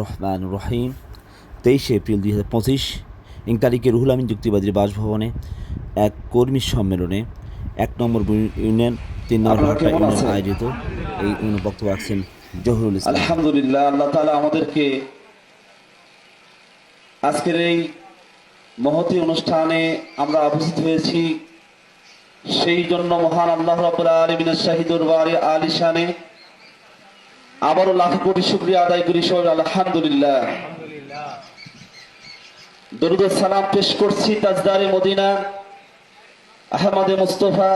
রহমান রহিম তেইশে এপ্রিল দুই হাজার পঁচিশ ইং তারিখে রুহুল আমিন যুক্তিবাদীর বাসভবনে এক কর্মী সম্মেলনে এক নম্বর ইউনিয়ন তিন নম্বর ইউনিয়ন আয়োজিত এই ইউনিয়ন বক্তব্য রাখছেন জহুরুল ইসলাম। আলহামদুলিল্লাহ আল্লাহ তাআলা আমাদেরকে আজকের এই মহতি অনুষ্ঠানে আমরা উপস্থিত হয়েছি। সেই জন্য মহান আল্লাহ রাব্বুল আলামিনের শাহিদুর বাড়ি আলিশানে আবারও লাখ কোটি শুকরিয়া আদায় করি সবাই, আলহামদুলিল্লাহ। দরুদ সালাম পেশ করছি তাজদারে মদিনা, আহমদে মুস্তফা,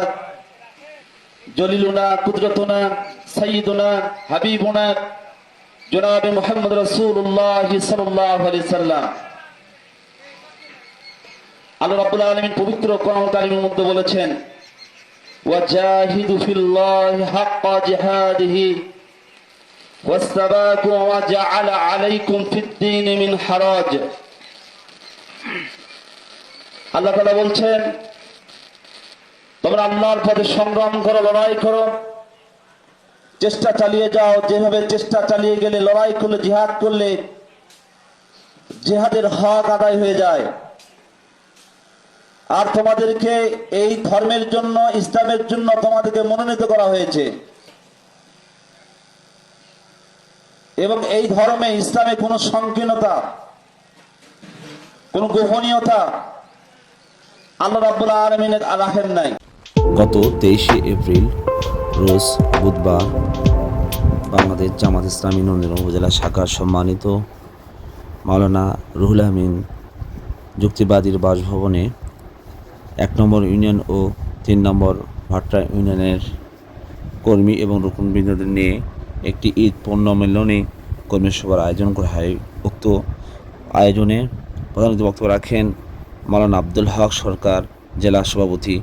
জলিলুনা, কুদরতুনা সৈয়দুনা হাবিবুনা, জনাবে মোহাম্মদ রাসূলুল্লাহ সাল্লাল্লাহু আলাইহি সাল্লাম। আল্লাহ রাব্বুল আলামিন পবিত্র কোরআন কারীমের মধ্যে বলেছেন ওয়াজাহিদু ফিল্লাহি হাক্কা জিহাদিহি واستباكم وجعل عليكم في الدين من حرج আল্লাহ তাআলা বলছেন তোমরা আল্লাহর পথে সংগ্রাম করো লড়াই করো চেষ্টা চালিয়ে যাও যেভাবে চেষ্টা চালিয়ে গেলে লড়াই করলে জিহাদ করলে জিহাদের হক আদায় হয়ে যায় আর তোমাদেরকে এই ধর্মের জন্য ইসলামের জন্য তোমাদেরকে মনোনীত করা হয়েছে এবং এই ধর্মে ইসলামে কোনো সংকীর্ণতা, কোনো গোপনীয়তা আল্লাহ রাব্বুল আলমিন রাখেন নাই। গত তেইশে এপ্রিল, রোজ বুধবার, বাংলাদেশ জামাত ইসলামী নন্দিন উপজেলা শাখার সম্মানিত মাওলানা রুহুল আমিন যুক্তিবাদীর বাসভবনে এক নম্বর ইউনিয়ন ও তিন নম্বর ভাট্টা ইউনিয়নের কর্মী এবং রুকনবৃন্দদের নিয়ে একটি ঈদ পণ্য মেলনে কর্মী সভার আয়োজন করা হয় উক্ত আয়োজনে প্রধান বক্তব্য রাখেন মালান আব্দুল হক সরকার, জেলা সভাপতি